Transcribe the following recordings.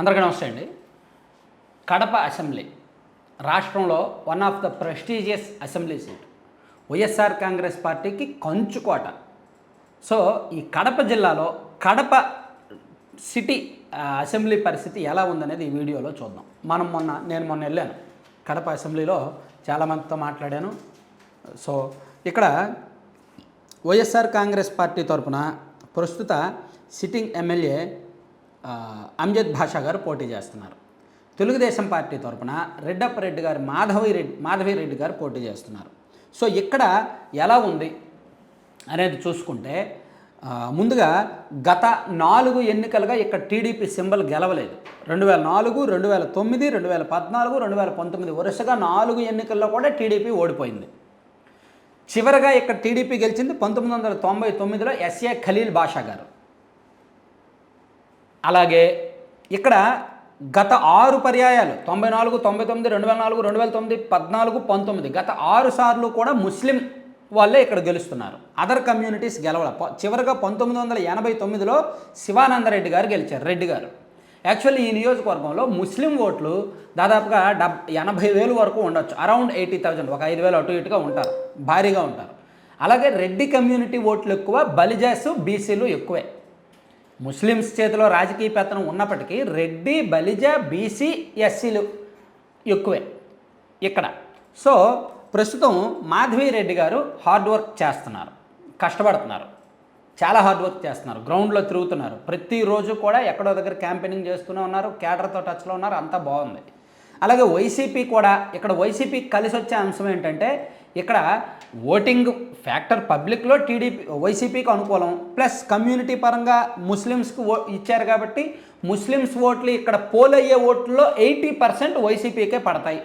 అందరికీ నమస్తే అండి. కడప అసెంబ్లీ రాష్ట్రంలో one of the prestigious assembly seat YSR Congress పార్టీకి కంచుకోట సో ఈ కడప జిల్లాలో కడప సిటీ అసెంబ్లీ పరిస్థితి ఎలా ఉందనేది ఈ వీడియోలో చూద్దాం. మనం మొన్న నేను మొన్న వెళ్ళాను. కడప అసెంబ్లీలో చాలామందితో మాట్లాడాను. సో ఇక్కడ వైఎస్ఆర్ కాంగ్రెస్ పార్టీ తరపున ప్రస్తుత సిట్టింగ్ ఎమ్మెల్యే అంజద్ భాషా గారు పోటీ చేస్తున్నారు. తెలుగుదేశం పార్టీ తరపున రెడ్డప్ప రెడ్డి గారు మాధవి రెడ్డి మాధవి రెడ్డి గారు పోటీ చేస్తున్నారు. సో ఇక్కడ ఎలా ఉంది అనేది చూసుకుంటే ముందుగా గత నాలుగు ఎన్నికలుగా ఇక్కడ టీడీపీ సింబల్ గెలవలేదు. రెండు వేల నాలుగు రెండు వేల తొమ్మిది రెండు వేల పద్నాలుగు రెండు వేల పంతొమ్మిది వరుసగా నాలుగు ఎన్నికల్లో కూడా టీడీపీ ఓడిపోయింది. చివరగా ఇక్కడ టీడీపీ గెలిచింది పంతొమ్మిది వందల తొంభై తొమ్మిదిలో ఎస్ఏ ఖలీల్ బాషా గారు. అలాగే ఇక్కడ గత ఆరు పర్యాయాలు తొంభై నాలుగు తొంభై తొమ్మిది రెండు వేల నాలుగు రెండు వేల తొమ్మిది పద్నాలుగు పంతొమ్మిది గత ఆరు సార్లు కూడా ముస్లిం వాళ్ళే ఇక్కడ గెలుస్తున్నారు. అదర్ కమ్యూనిటీస్ గెలవల. చివరిగా చివరగా పంతొమ్మిది వందల ఎనభై తొమ్మిదిలో శివానందరెడ్డి గారు గెలిచారు రెడ్డి గారు. యాక్చువల్లీ ఈ నియోజకవర్గంలో ముస్లిం ఓట్లు దాదాపుగా డబ్ ఎనభై వేలు వరకు ఉండొచ్చు. అరౌండ్ ఎయిటీ థౌజండ్ ఒక ఐదు వేలు అటు ఇటుగా ఉంటారు భారీగా ఉంటారు. అలాగే రెడ్డి కమ్యూనిటీ ఓట్లు ఎక్కువ బలిజాస్ బీసీలు ఎక్కువే. ముస్లిమ్స్ చేతిలో రాజకీయ పెత్తనం ఉన్నప్పటికీ రెడ్డి బలిజ బీసీ ఎస్సీలు ఎక్కువే ఇక్కడ. సో ప్రస్తుతం మాధవి రెడ్డి గారు హార్డ్ వర్క్ చేస్తున్నారు కష్టపడుతున్నారు చాలా హార్డ్ వర్క్ చేస్తున్నారు గ్రౌండ్లో తిరుగుతున్నారు. ప్రతిరోజు కూడా ఎక్కడో దగ్గర క్యాంపెయినింగ్ చేస్తూనే ఉన్నారు కేడర్తో టచ్లో ఉన్నారు అంతా బాగుంది. అలాగే వైసీపీ కూడా ఇక్కడ వైసీపీ కలిసి వచ్చే అంశం ఏంటంటే ఇక్కడ ఓటింగ్ ఫ్యాక్టర్ పబ్లిక్లో టీడీపీ వైసీపీకి అనుకూలం. ప్లస్ కమ్యూనిటీ పరంగా ముస్లిమ్స్కి ఓ ఇచ్చారు కాబట్టి ముస్లిమ్స్ ఓట్లు ఇక్కడ పోల్ అయ్యే ఓట్లలో ఎయిటీ పర్సెంట్ వైసీపీకే పడతాయి.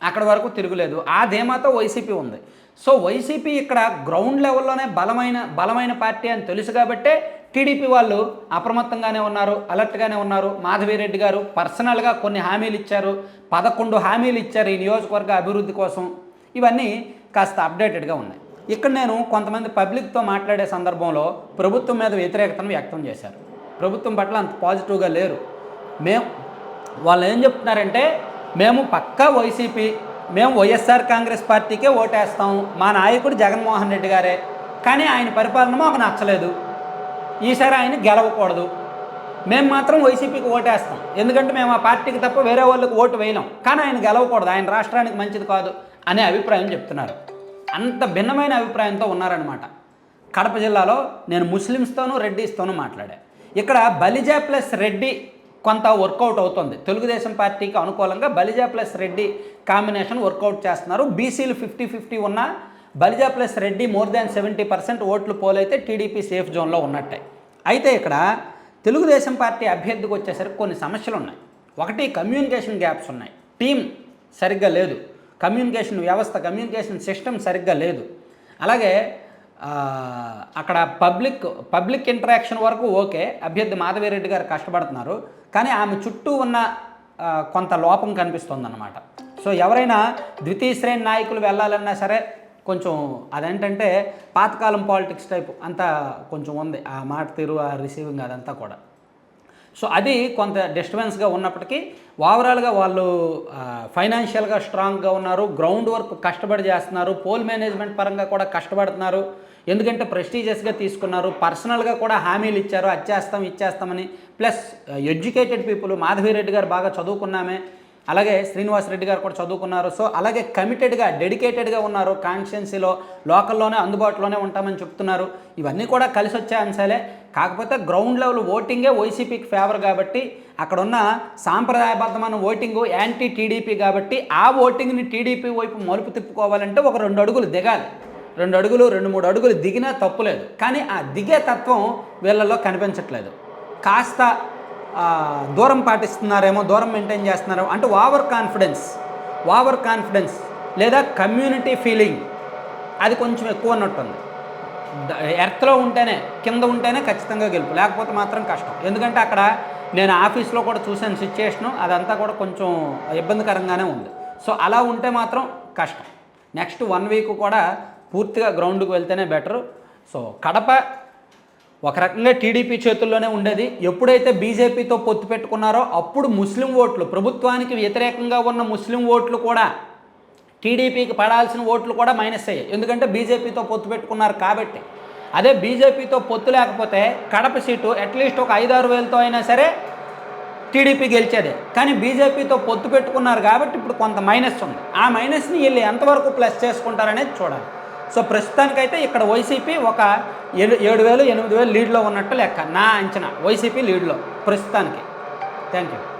అక్కడ వరకు తిరుగులేదు. ఆ ధీమాతో వైసీపీ ఉంది. సో వైసీపీ ఇక్కడ గ్రౌండ్ లెవెల్లోనే బలమైన బలమైన పార్టీ అని తెలుసు కాబట్టే టీడీపీ వాళ్ళు అప్రమత్తంగానే ఉన్నారు అలర్ట్గానే ఉన్నారు. మాధవిరెడ్డి గారు పర్సనల్గా కొన్ని హామీలు ఇచ్చారు. పదకొండు హామీలు ఇచ్చారు ఈ నియోజకవర్గ అభివృద్ధి కోసం. ఇవన్నీ కాస్త అప్డేటెడ్గా ఉన్నాయి. ఇక్కడ నేను కొంతమంది పబ్లిక్తో మాట్లాడే సందర్భంలో ప్రభుత్వం మీద వ్యతిరేకతను వ్యక్తం చేశారు. ప్రభుత్వం పట్ల అంత పాజిటివ్గా లేరు. మేము వాళ్ళు ఏం చెప్తున్నారంటే మేము పక్కా వైసీపీ మేము వైఎస్ఆర్ కాంగ్రెస్ పార్టీకే ఓటేస్తాం. మా నాయకుడు జగన్మోహన్ రెడ్డి గారే. కానీ ఆయన పరిపాలన మాకు నచ్చలేదు. ఈసారి ఆయన గెలవకూడదు. మేము మాత్రం వైసీపీకి ఓటేస్తాం. ఎందుకంటే మేము ఆ పార్టీకి తప్ప వేరే వాళ్ళకి ఓటు వేయలేం. కానీ ఆయన గెలవకూడదు. ఆయన రాష్ట్రానికి మంచిది కాదు. అనే అభిప్రాయం చెప్తున్నారు. అంత భిన్నమైన అభిప్రాయంతో ఉన్నారనమాట కడప జిల్లాలో నేను ముస్లిమ్స్తోనూ రెడ్డిస్తోనూ మాట్లాడా. ఇక్కడ బలిజా ప్లస్ రెడ్డి కొంత వర్కౌట్ అవుతుంది. తెలుగుదేశం పార్టీకి అనుకూలంగా Balija plus Reddy combination work out చేస్తున్నారు. బీసీలు ఫిఫ్టీ ఫిఫ్టీ ఉన్న Balija plus Reddy more than seventy percent ఓట్లు పోలైతే టీడీపీ సేఫ్ జోన్లో ఉన్నట్టే. అయితే ఇక్కడ తెలుగుదేశం పార్టీ అభ్యర్థికి వచ్చేసరికి కొన్ని సమస్యలు ఉన్నాయి ఒకటి కమ్యూనికేషన్ గ్యాప్స్ ఉన్నాయి. టీం సరిగ్గా లేదు. కమ్యూనికేషన్ వ్యవస్థ కమ్యూనికేషన్ సిస్టమ్ సరిగ్గా లేదు. అలాగే అక్కడ పబ్లిక్ పబ్లిక్ ఇంటరాక్షన్ వరకు ఓకే అభ్యర్థి మాధవిరెడ్డి గారు కష్టపడుతున్నారు కానీ ఆమె చుట్టూ ఉన్న కొంత లోపం కనిపిస్తుంది సో ఎవరైనా ద్వితీయ శ్రేణి నాయకులు వెళ్ళాలన్నా సరే కొంచెం అదేంటంటే పాతకాలం పాలిటిక్స్ టైప్ అంతా కొంచెం ఉంది. ఆ మాట తీరు ఆ రిసీవింగ్ అదంతా కూడా. సో అది కొంత డిస్టర్బెన్స్గా ఉన్నప్పటికీ ఓవరాల్గా వాళ్ళు ఫైనాన్షియల్గా స్ట్రాంగ్గా ఉన్నారు గ్రౌండ్ వర్క్ కష్టపడి చేస్తున్నారు పోల్ మేనేజ్మెంట్ పరంగా కూడా కష్టపడుతున్నారు. ఎందుకంటే ప్రెస్టీజియస్గా తీసుకున్నారు పర్సనల్గా కూడా హామీలు ఇచ్చారు అది చేస్తాం ఇచ్చేస్తామని ప్లస్ ఎడ్యుకేటెడ్ పీపుల్ మాధవిరెడ్డి గారు బాగా చదువుకున్నామే. అలాగే శ్రీనివాస్ రెడ్డి గారు కూడా చదువుకున్నారు. సో అలాగే కమిటెడ్గా డెడికేటెడ్గా ఉన్నారు. కాన్స్టిట్యున్సీలో లోకల్లోనే అందుబాటులోనే ఉంటామని చెప్తున్నారు. ఇవన్నీ కూడా కలిసి వచ్చే అంశాలే. కాకపోతే గ్రౌండ్ లెవెల్ ఓటింగే వైసీపీకి ఫేవర్ కాబట్టి అక్కడ ఉన్న సాంప్రదాయబద్ధమైన ఓటింగు యాంటీ టీడీపీ కాబట్టి ఆ ఓటింగ్ని టీడీపీ వైపు మలుపు తిప్పుకోవాలంటే ఒక రెండు అడుగులు దిగాలి. రెండు అడుగులు రెండు మూడు అడుగులు దిగినా తప్పులేదు కానీ ఆ దిగే తత్వం వీళ్ళలో కనిపించట్లేదు. కాస్త దూరం పాటిస్తున్నారేమో దూరం మెయింటైన్ చేస్తున్నారేమో అంటే ఓవర్ కాన్ఫిడెన్స్ ఓవర్ కాన్ఫిడెన్స్ లేదా కమ్యూనిటీ ఫీలింగ్. అది కొంచెం ఎక్కువ ఉన్నట్టుంది. ఎర్త్లో ఉంటేనే కింద ఉంటేనే ఖచ్చితంగా గెలుపు లేకపోతే మాత్రం కష్టం. ఎందుకంటే అక్కడ నేను ఆఫీస్లో కూడా చూసాను సిచ్యుయేషను అదంతా కూడా కొంచెం ఇబ్బందికరంగానే ఉంది. సో అలా ఉంటే మాత్రం కష్టం. నెక్స్ట్ వన్ వీక్ కూడా పూర్తిగా గ్రౌండ్కి వెళ్తేనే బెటరు. సో కడప ఒక రకంగా టీడీపీ చేతుల్లోనే ఉండేది. ఎప్పుడైతే బీజేపీతో పొత్తు పెట్టుకున్నారో అప్పుడు ముస్లిం ఓట్లు ప్రభుత్వానికి వ్యతిరేకంగా ఉన్న ముస్లిం ఓట్లు కూడా టీడీపీకి పడాల్సిన ఓట్లు కూడా మైనస్ అయ్యాయి. ఎందుకంటే బీజేపీతో పొత్తు పెట్టుకున్నారు కాబట్టి. అదే బీజేపీతో పొత్తు లేకపోతే కడప సీటు అట్లీస్ట్ ఒక ఐదారు వేలతో అయినా సరే టీడీపీ గెలిచేదే. కానీ బీజేపీతో పొత్తు పెట్టుకున్నారు కాబట్టి ఇప్పుడు కొంత మైనస్ ఉంది. ఆ మైనస్ని వెళ్ళి ఎంతవరకు ప్లస్ చేసుకుంటారనేది చూడాలి. సో ప్రస్తుతానికైతే ఇక్కడ వైసీపీ ఒక ఏడు ఏడు వేలు ఎనిమిది వేలు లీడ్లో ఉన్నట్టు లెక్క నా అంచనా వైసీపీ లీడ్లో ప్రస్తుతానికి. Thank you